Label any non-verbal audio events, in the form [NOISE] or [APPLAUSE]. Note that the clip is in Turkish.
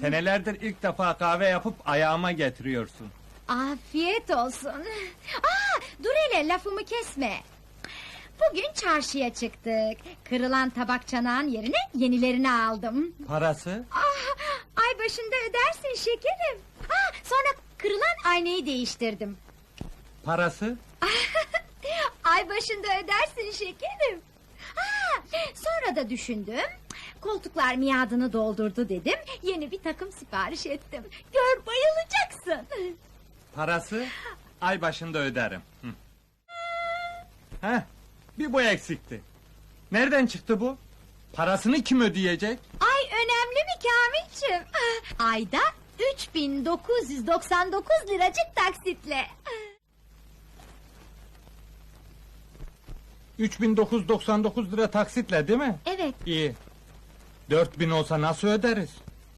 Senelerdir ilk defa kahve yapıp ayağıma getiriyorsun. Afiyet olsun. Aa, dur hele lafımı kesme. Bugün çarşıya çıktık. Kırılan tabak çanağın yerine yenilerini aldım. Parası? Ah, ay başında ödersin şekerim. Ah, sonra kırılan aynayı değiştirdim. Parası? [LAUGHS] Ay başında ödersin şekerim. Ha, sonra da düşündüm. Koltuklar miadını doldurdu dedim. Yeni bir takım sipariş ettim. Gör bayılacaksın. Parası? Ay başında öderim. Hı. Heh, bir bu eksikti. Nereden çıktı bu? Parasını kim ödeyecek? Ay önemli mi Kamilciğim? Ah, Ayda 3999 liracık taksitle. 3999 lira taksitle değil mi? Evet İyi. 4000 olsa nasıl öderiz?